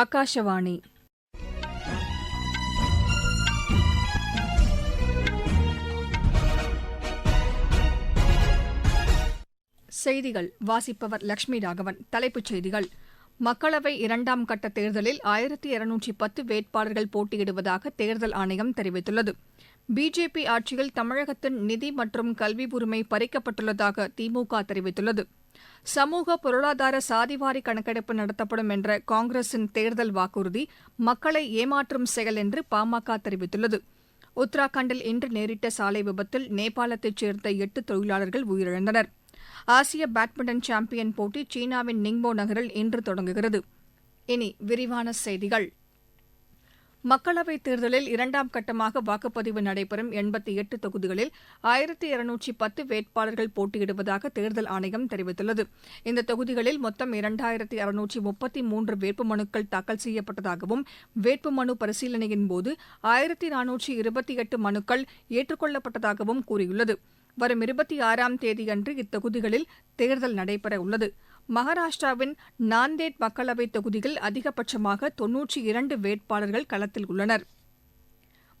ஆகாஷவாணி செய்திகள். வாசிப்பவர் லட்சுமி ராகவன். தலைப்புச் செய்திகள். மக்களவை இரண்டாம் கட்ட தேர்தலில் ஆயிரத்தி இருநூற்றி பத்து வேட்பாளர்கள் போட்டியிடுவதாக தேர்தல் ஆணையம் தெரிவித்துள்ளது. பிஜேபி ஆட்சியில் தமிழகத்தின் நிதி மற்றும் கல்வி உரிமை பறிக்கப்பட்டுள்ளதாக திமுக தெரிவித்துள்ளது. சமூக பொருளாதார சாதிவாரி கணக்கெடுப்பு நடத்தப்படும் என்ற காங்கிரசின் தேர்தல் வாக்குறுதி மக்களை ஏமாற்றும் செயல் என்று பாமக தெரிவித்துள்ளது. உத்தராகண்டில் இன்று நேரிட்ட சாலை விபத்தில் நேபாளத்தைச் சேர்ந்த எட்டு தொழிலாளர்கள் உயிரிழந்தனர். ஆசிய பேட்மிண்டன் சாம்பியன் போட்டி சீனாவின் நிங்போ நகரில் இன்று தொடங்குகிறது. இனி விரிவான செய்திகள். மக்களவைத் தேர்தலில் இரண்டாம் கட்டமாக வாக்குப்பதிவு நடைபெறும் எண்பத்தி எட்டு தொகுதிகளில் ஆயிரத்தி இருநூற்றி பத்து வேட்பாளர்கள் போட்டியிடுவதாக தேர்தல் ஆணையம் தெரிவித்துள்ளது. இந்த தொகுதிகளில் மொத்தம் இரண்டாயிரத்தி இருநூற்றி முப்பத்தி மூன்று வேட்புமனுக்கள் தாக்கல் செய்யப்பட்டதாகவும் வேட்புமனு பரிசீலனையின்போது ஆயிரத்தி நானூற்றி இருபத்தி எட்டு மனுக்கள் ஏற்றுக்கொள்ளப்பட்டதாகவும் கூறியுள்ளது. வரும் இருபத்தி ஆறாம் தேதியன்று இத்தொகுதிகளில் தேர்தல் நடைபெற உள்ளது. மகாராஷ்டிராவின் நாந்தேட் மக்களவைத் தொகுதியில் அதிகபட்சமாக தொன்னூற்றி இரண்டு வேட்பாளர்கள் களத்தில் உள்ளனர்.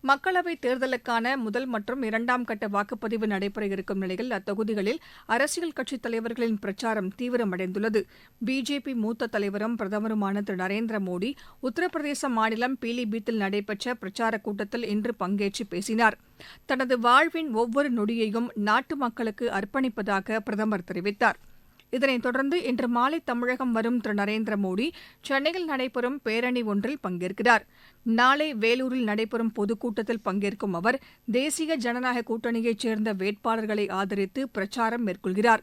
மக்களவைத் தேர்தலுக்கான முதல் மற்றும் இரண்டாம் கட்ட வாக்குப்பதிவு நடைபெற இருக்கும் நிலையில் அத்தொகுதிகளில் அரசியல் கட்சித் தலைவர்களின் பிரச்சாரம் தீவிரமடைந்துள்ளது. பிஜேபி மூத்த தலைவரும் பிரதமருமான திரு. நரேந்திர மோடி உத்தரப்பிரதேச மாநிலம் பீலிபீத்தில் நடைபெற்ற பிரச்சாரக் கூட்டத்தில் இன்று பங்கேற்று பேசினார். தனது வாழ்வின் ஒவ்வொரு நொடியையும் நாட்டு மக்களுக்கு அர்ப்பணிப்பதாக பிரதமர் தெரிவித்தார். இதனைத் தொடர்ந்து இன்று மாலை தமிழகம் வரும் திரு. நரேந்திர மோடி சென்னையில் நடைபெறும் பேரணி ஒன்றில் பங்கேற்கிறார். நாளை வேலூரில் நடைபெறும் பொதுக்கூட்டத்தில் பங்கேற்கும் அவர் தேசிய ஜனநாயக கூட்டணியைச் சேர்ந்த வேட்பாளர்களை ஆதரித்து பிரச்சாரம் மேற்கொள்கிறார்.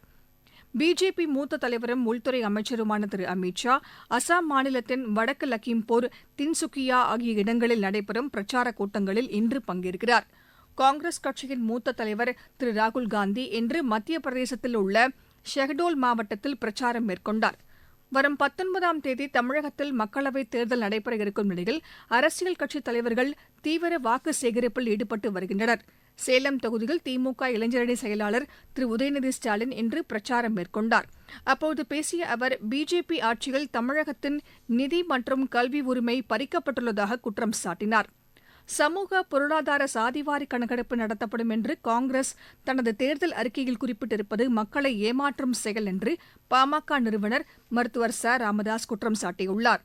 பிஜேபி மூத்த தலைவரும் உள்துறை அமைச்சருமான திரு. அமித் ஷா அசாம் மாநிலத்தின் வடக்கு லக்கிம்பூர் தின்சுக்கியா ஆகிய இடங்களில் நடைபெறும் பிரச்சாரக் கூட்டங்களில் இன்று பங்கேற்கிறார். காங்கிரஸ் கட்சியின் மூத்த தலைவர் திரு. ராகுல் காந்தி இன்று மத்திய பிரதேசத்தில் உள்ள ஷெஹடோல் மாவட்டத்தில் பிரச்சாரம் மேற்கொண்டார். வரும் பத்தொன்பதாம் தேதி தமிழகத்தில் மக்களவைத் தேர்தல் நடைபெற இருக்கும் நிலையில் அரசியல் கட்சித் தலைவர்கள் தீவிர வாக்கு சேகரிப்பில் ஈடுபட்டு வருகின்றனர். சேலம் தொகுதியில் திமுக இளைஞரணி செயலாளர் திரு. உதயநிதி ஸ்டாலின் இன்று பிரச்சாரம் மேற்கொண்டார். அப்போது பேசிய அவர் பிஜேபி ஆட்சியில் தமிழகத்தின் நிதி மற்றும் கல்வி உரிமை பறிக்கப்பட்டுள்ளதாக குற்றம் சாட்டினார். சமூக பொருளாதார சாதிவாரி கணக்கெடுப்பு நடத்தப்படும் என்று காங்கிரஸ் தனது தேர்தல் அறிக்கையில் குறிப்பிட்டிருப்பது மக்களை ஏமாற்றும் செயல் என்று பாமக நிறுவனர் மருத்துவர் ச. ராமதாஸ் குற்றம் சாட்டியுள்ளார்.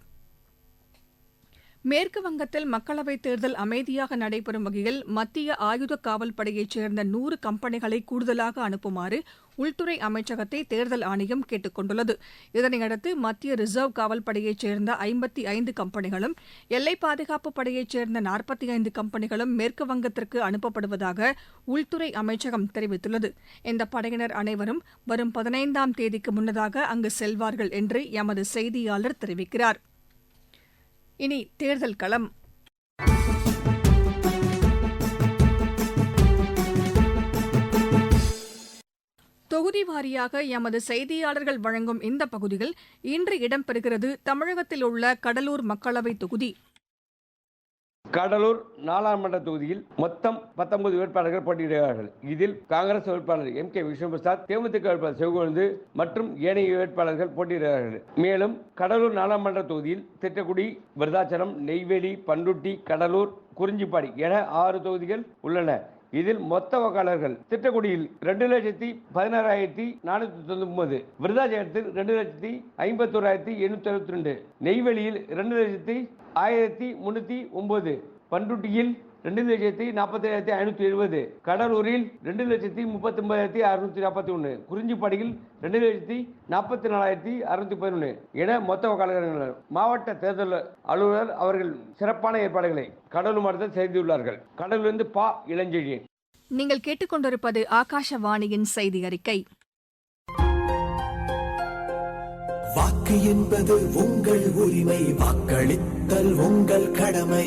மேற்கு வங்கத்தில் மக்களவைத் தேர்தல் அமைதியாக நடைபெறும் வகையில் மத்திய ஆயுத காவல் படையைச் சேர்ந்த நூறு கம்பெனிகளை கூடுதலாக அனுப்புமாறு உள்துறை அமைச்சகத்தை தேர்தல் ஆணையம் கேட்டுக் கொண்டுள்ளது இதனையடுத்து மத்திய ரிசர்வ் காவல் படையைச் சேர்ந்த ஐம்பத்தி ஐந்து கம்பெனிகளும் எல்லைப் பாதுகாப்பு படையைச் சேர்ந்த நாற்பத்தி ஐந்து கம்பெனிகளும் மேற்கு வங்கத்திற்கு அனுப்பப்படுவதாக உள்துறை அமைச்சகம் தெரிவித்துள்ளது. இந்த படையினர் அனைவரும் வரும் பதினைந்தாம் தேதிக்கு முன்னதாக அங்கு செல்வார்கள் என்று எமது செய்தியாளர் தெரிவிக்கிறார். இனி தேர்தல் களம். தொகுதி வாரியாக எமது செய்தியாளர்கள் வழங்கும் இந்த பகுதியில் இன்று இடம்பெறுகிறது தமிழகத்தில் உள்ள கடலூர் மக்களவை தொகுதி. கடலூர் நாடாளுமன்ற தொகுதியில் மொத்தம் பத்தொன்பது வேட்பாளர்கள் போட்டியிடுகிறார்கள். இதில் காங்கிரஸ் வேட்பாளர் எம் கே விஷ்ணுபிரசாத் தேமுதிக வேட்பாளர் சிவகொழுந்து மற்றும் ஏனைய வேட்பாளர்கள் போட்டியிடுகிறார்கள். மேலும் கடலூர் நாடாளுமன்ற தொகுதியில் திட்டக்குடி விருதாச்சலம் நெய்வேலி பண்ருட்டி கடலூர் குறிஞ்சிப்பாடி என ஆறு தொகுதிகள் உள்ளன. இதில் மொத்த வாக்காளர்கள் திட்டக்குடியில் ரெண்டு லட்சத்தி பதினாறாயிரத்தி நானூத்தி தொண்ணூத்தி விருதாச்சலத்தில் ரெண்டு லட்சத்தி ஐம்பத்தோராயிரத்தி எண்ணூத்தி அறுபத்தி ரெண்டு நெய்வேலியில் ரெண்டு லட்சத்தி ஆயிரத்தி முன்னூத்தி ஒன்பது பண்ருட்டியில் ரெண்டு லட்சத்தி நாற்பத்தி ஏழாயிரத்தி ஐநூத்தி எழுபது. கடலூரில் ரெண்டு லட்சத்தி முப்பத்தி ஒன்பதாயிரத்தி அறுநூத்தி நாற்பத்தி ஒன்று. குறிஞ்சிப்பாடியில் ரெண்டு லட்சத்தி நாற்பத்தி நாலாயிரத்தி அறுநூத்தி பதினொன்று. என மொத்த வாக்காளர்கள் மாவட்ட தேர்தல் அலுவலர் அவர்கள் சிறப்பான ஏற்பாடுகளை கடலூர் மாவட்டத்தில் செய்துள்ளார்கள். கடலூரிலிருந்து பா. இளஞ்செழியன் நீங்கள் கேட்டுக்கொண்டிருப்பது ஆகாஷவாணியின் செய்தி அறிக்கை வாக்கு என்பது உங்கள் உரிமை வாக்களித்தல் உங்கள் கடமை.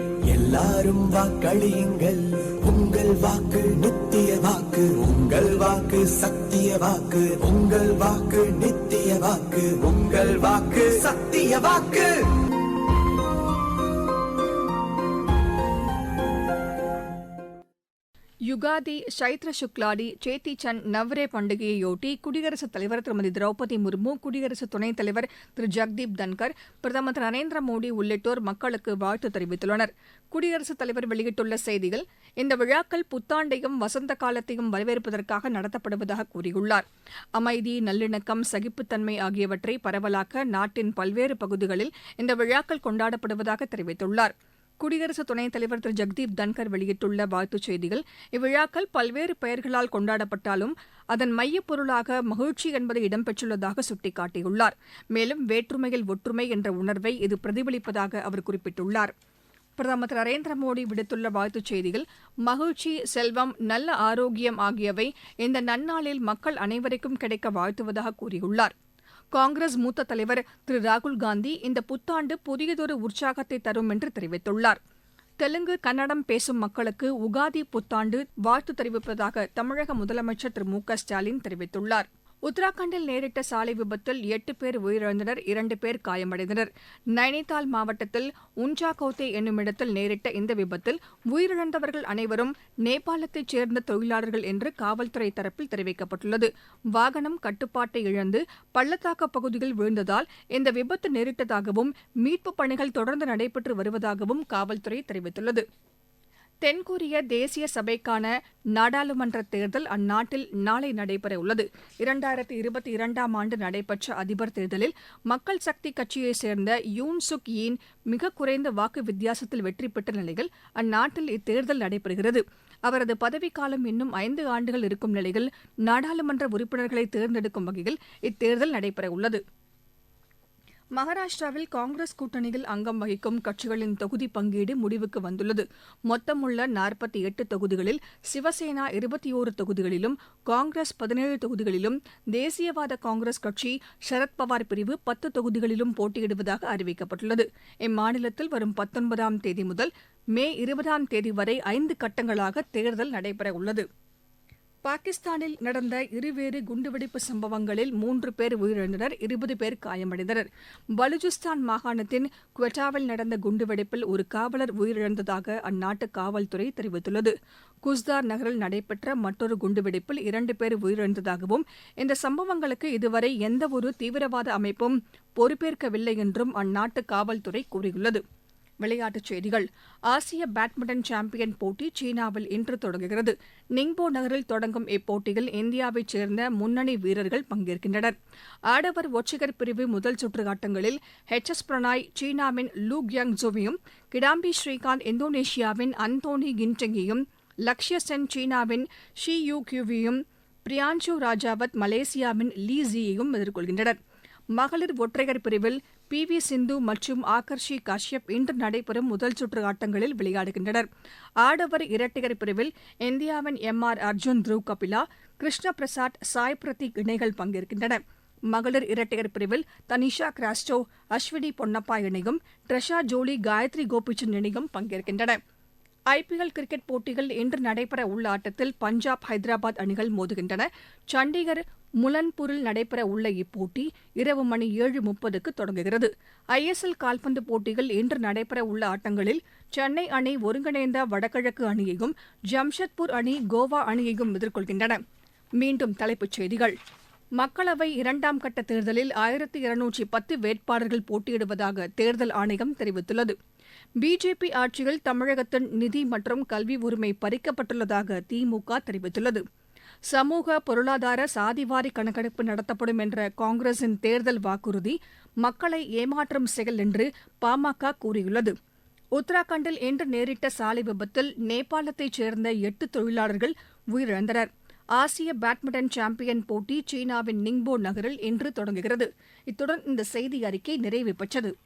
எல்லாரும் வாக்களியுங்கள். உங்கள் வாக்கு நித்திய வாக்கு உங்கள் வாக்கு சத்திய வாக்கு உங்கள் வாக்கு நித்திய வாக்கு உங்கள் வாக்கு சத்திய வாக்கு. யுகாதி சைத்ர சுக்லாடி சேத்தி சந்த் நவ்ரே பண்டிகையையொட்டி குடியரசுத் தலைவர் திருமதி திரௌபதி முர்மு குடியரசு துணைத் தலைவர் திரு ஜெக்தீப் தன்கர் பிரதமர் திரு நரேந்திர மோடி உள்ளிட்டோர் மக்களுக்கு வாழ்த்து தெரிவித்துள்ளனர். குடியரசுத் தலைவர் வெளியிட்டுள்ள செய்தியில் இந்த விழாக்கள் புத்தாண்டையும் வசந்த காலத்தையும் வரவேற்பதற்காக நடத்தப்படுவதாக கூறியுள்ளார். அமைதி நல்லிணக்கம் சகிப்புத்தன்மை ஆகியவற்றை பரவலாக்க நாட்டின் பல்வேறு பகுதிகளில் இந்த விழாக்கள் கொண்டாடப்படுவதாக தெரிவித்துள்ளார். குடியரசு துணைத் தலைவர் திரு. ஜெக்தீப் தன்கர் வெளியிட்டுள்ள வாழ்த்துச் செய்தியில் இவ்விழாக்கள் பல்வேறு பெயர்களால் கொண்டாடப்பட்டாலும் அதன் மையப் பொருளாக மகிழ்ச்சி என்பது இடம்பெற்றுள்ளதாக சுட்டிக்காட்டியுள்ளார். மேலும் வேற்றுமையில் ஒற்றுமை என்ற உணர்வை இது பிரதிபலிப்பதாக அவர் குறிப்பிட்டுள்ளார். பிரதமர் திரு. நரேந்திர மோடி விடுத்துள்ள வாழ்த்துச் செய்தியில் மகிழ்ச்சி செல்வம் நல்ல ஆரோக்கியம் ஆகியவை இந்த நன்னாளில் மக்கள் அனைவருக்கும் கிடைக்க வாழ்த்துவதாக கூறியுள்ளார். காங்கிரஸ் மூத்த தலைவர் திரு ராகுல் காந்தி இந்த புத்தாண்டு புதியதொரு உற்சாகத்தை தரும் என்று தெரிவித்துள்ளார். தெலுங்கு கன்னடம் பேசும் மக்களுக்கு உகாதி புத்தாண்டு வாழ்த்து தெரிவிப்பதாக தமிழக முதலமைச்சர் திரு மு க ஸ்டாலின் தெரிவித்துள்ளார். உத்தராகண்டில் நேரிட்ட சாலை விபத்தில் எட்டு பேர் உயிரிழந்தனர் இரண்டு பேர் காயமடைந்தனர். நைனிதால் மாவட்டத்தில் உன்சாகோத்தே என்னுமிடத்தில் நேரிட்ட இந்த விபத்தில் உயிரிழந்தவர்கள் அனைவரும் நேபாளத்தைச் சேர்ந்த தொழிலாளர்கள் என்று காவல்துறை தரப்பில் தெரிவிக்கப்பட்டுள்ளது. வாகனம் கட்டுப்பாட்டை இழந்து பள்ளத்தாக்க பகுதியில் விழுந்ததால் இந்த விபத்து நேரிட்டதாகவும் மீட்புப் பணிகள் தொடர்ந்து நடைபெற்று வருவதாகவும் காவல்துறை தெரிவித்துள்ளது. தென்கொரிய தேசிய சபைக்கான நாடாளுமன்ற தேர்தல் அந்நாட்டில் நாளை நடைபெற உள்ளது இரண்டாயிரத்தி இருபத்தி இரண்டாம் ஆண்டு நடைபெற்ற அதிபர் தேர்தலில் மக்கள் சக்தி கட்சியைச் சேர்ந்த யூன் சுக் யீன் மிக குறைந்த வாக்கு வித்தியாசத்தில் வெற்றி பெற்ற நிலையில் அந்நாட்டில் இத்தேர்தல் நடைபெறுகிறது. அவரது பதவிக்காலம் இன்னும் ஐந்து ஆண்டுகள் இருக்கும் நிலையில் நாடாளுமன்ற உறுப்பினர்களை தேர்ந்தெடுக்கும் வகையில் இத்தேர்தல் நடைபெற உள்ளது மகாராஷ்டிராவில் காங்கிரஸ் கூட்டணியில் அங்கம் வகிக்கும் கட்சிகளின் தொகுதி பங்கீடு முடிவுக்கு வந்துள்ளது. மொத்தமுள்ள நாற்பத்தி எட்டு தொகுதிகளில் சிவசேனா இருபத்தி ஓரு தொகுதிகளிலும் காங்கிரஸ் பதினேழு தொகுதிகளிலும் தேசியவாத காங்கிரஸ் கட்சி சரத்பவார் பிரிவு பத்து தொகுதிகளிலும் போட்டியிடுவதாக அறிவிக்கப்பட்டுள்ளது. இம்மாநிலத்தில் வரும் பத்தொன்பதாம் தேதி முதல் மே இருபதாம் தேதி வரை ஐந்து கட்டங்களாக தேர்தல் நடைபெற உள்ளது பாகிஸ்தானில் நடந்த இருவேறு குண்டுவெடிப்பு சம்பவங்களில் மூன்று பேர் உயிரிழந்தனர் இருபது பேர் காயமடைந்தனர். பலுச்சிஸ்தான் மாகாணத்தின் குவெட்டாவில் நடந்த குண்டுவெடிப்பில் ஒரு காவலர் உயிரிழந்ததாக அந்நாட்டு காவல்துறை தெரிவித்துள்ளது. குஸ்தார் நகரில் நடைபெற்ற மற்றொரு குண்டுவெடிப்பில் இரண்டு பேர் உயிரிழந்ததாகவும் இந்த சம்பவங்களுக்கு இதுவரை எந்தவொரு தீவிரவாத அமைப்பும் பொறுப்பேற்கவில்லை என்றும் அந்நாட்டு காவல்துறை கூறியுள்ளது. விளையாட்டுச் செய்திகள். ஆசிய பேட்மிண்டன் சாம்பியன் போட்டி சீனாவில் இன்று தொடங்குகிறது. நிங்போ நகரில் தொடங்கும் இப்போட்டியில் இந்தியாவைச் சேர்ந்த முன்னணி வீரர்கள் பங்கேற்கின்றனர். ஆடவர் ஒற்றையர் பிரிவு முதல் சுற்று ஆட்டங்களில் ஹெச் எஸ் பிரணாய் சீனாவின் லூ கியாங் ஜோவியும் கிடாம்பி ஸ்ரீகாந்த் இந்தோனேஷியாவின் அந்தோனி கின்டெங்கியும் லக்ஷ்ய சென் சீனாவின் ஷி யூ கியூவியும் பிரியான்சு ராஜாவத் மலேசியாவின் லீ ஜியையும் எதிர்கொள்கின்றனர். மகளிர் ஒற்றையர் பிரிவில் பி வி சிந்து மற்றும் ஆகர்ஷி காஷ்யப் இன்று நடைபெறும் முதல் சுற்று ஆட்டங்களில் விளையாடுகின்றனர். ஆடவர் இரட்டையர் பிரிவில் இந்தியாவின் எம் ஆர் அர்ஜுன் த்ருவ் கபிலா கிருஷ்ண பிரசாத் சாய் பிரதீக் இணைகள் பங்கேற்கின்றன. மகளிர் இரட்டையர் பிரிவில் தனிஷா கிராஸ்டோ அஸ்வினி பொன்னப்பா இணையும் ட்ரெஷா ஜோலி காயத்ரி கோபிச்சந்த் இணையும் பங்கேற்கின்றன. ஐபிஎல் கிரிக்கெட் போட்டிகள் இன்று நடைபெற உள்ள ஆட்டத்தில் பஞ்சாப் ஹைதராபாத் அணிகள் மோதுகின்றன. சண்டிகர் முலன்பூரில் நடைபெற உள்ள இப்போட்டி இரவு மணி ஏழு முப்பதுக்கு தொடங்குகிறது. ஐஎஸ்எல் கால்பந்து போட்டியில் இன்று நடைபெற உள்ள ஆட்டங்களில் சென்னை அணி ஒருங்கிணைந்த வடகிழக்கு அணியையும் ஜம்ஷெட்பூர் அணி கோவா அணியையும் எதிர்கொள்கின்றன. மீண்டும் தலைப்புச் செய்திகள். மக்களவை இரண்டாம் கட்ட தேர்தலில் ஆயிரத்தி இருநூற்றி பத்து வேட்பாளர்கள் போட்டியிடுவதாக தேர்தல் ஆணையம் தெரிவித்துள்ளது. பிஜேபி ஆட்சியில் தமிழகத்தின் நிதி மற்றும் கல்வி உரிமை பறிக்கப்பட்டுள்ளதாக திமுக தெரிவித்துள்ளது. சமூக பொருளாதார சாதிவாரி கணக்கெடுப்பு நடத்தப்படும் என்ற காங்கிரசின் தேர்தல் வாக்குறுதி மக்களை ஏமாற்றும் செயல் என்று பாமக கூறியுள்ளது. உத்தராகண்டில் இன்று நேரிட்ட சாலை விபத்தில் நேபாளத்தைச் சேர்ந்த எட்டு தொழிலாளர்கள் உயிரிழந்தனர். ஆசிய பேட்மிண்டன் சாம்பியன் போட்டி சீனாவின் நிங்போ நகரில் இன்று தொடங்குகிறது. இத்துடன் இந்த செய்தி அறிக்கை நிறைவு பெற்றது.